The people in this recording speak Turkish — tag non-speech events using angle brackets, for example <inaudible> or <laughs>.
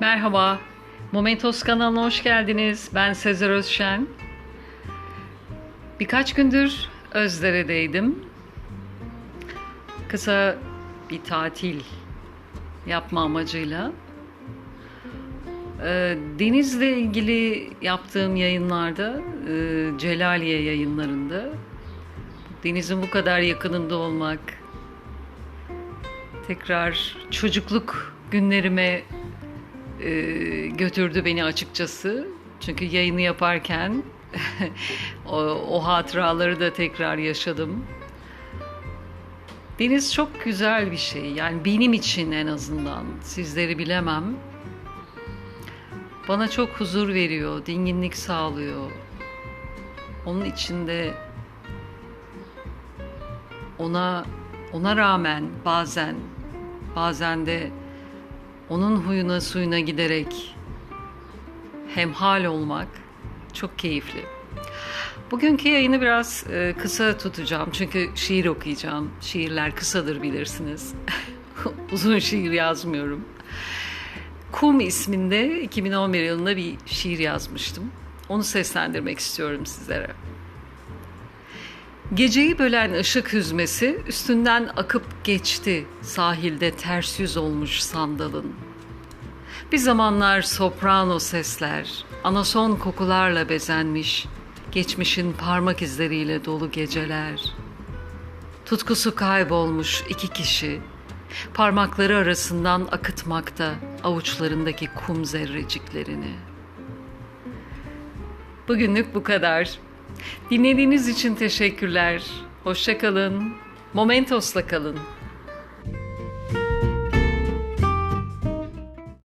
Merhaba, Momentos kanalına hoş geldiniz. Ben Sezer Özşen. Birkaç gündür Özdere'deydim. Kısa bir tatil yapma amacıyla. Ee, Denizle ilgili yaptığım yayınlarda, e, Celaliye yayınlarında, denizin bu kadar yakınında olmak, tekrar çocukluk günlerime e, götürdü beni açıkçası. Çünkü yayını yaparken <laughs> o, o hatıraları da tekrar yaşadım. Deniz çok güzel bir şey. Yani benim için en azından. Sizleri bilemem. Bana çok huzur veriyor, dinginlik sağlıyor. Onun içinde ona ona rağmen bazen bazen de onun huyuna suyuna giderek hemhal olmak çok keyifli. Bugünkü yayını biraz e, kısa tutacağım çünkü şiir okuyacağım. Şiirler kısadır bilirsiniz. <laughs> Uzun şiir yazmıyorum. Kum isminde 2011 yılında bir şiir yazmıştım. Onu seslendirmek istiyorum sizlere. Geceyi bölen ışık hüzmesi üstünden akıp geçti sahilde ters yüz olmuş sandalın. Bir zamanlar soprano sesler, anason kokularla bezenmiş, geçmişin parmak izleriyle dolu geceler. Tutkusu kaybolmuş iki kişi, parmakları arasından akıtmakta avuçlarındaki kum zerreciklerini. Bugünlük bu kadar. Dinlediğiniz için teşekkürler. Hoşça kalın. Momentos'la kalın.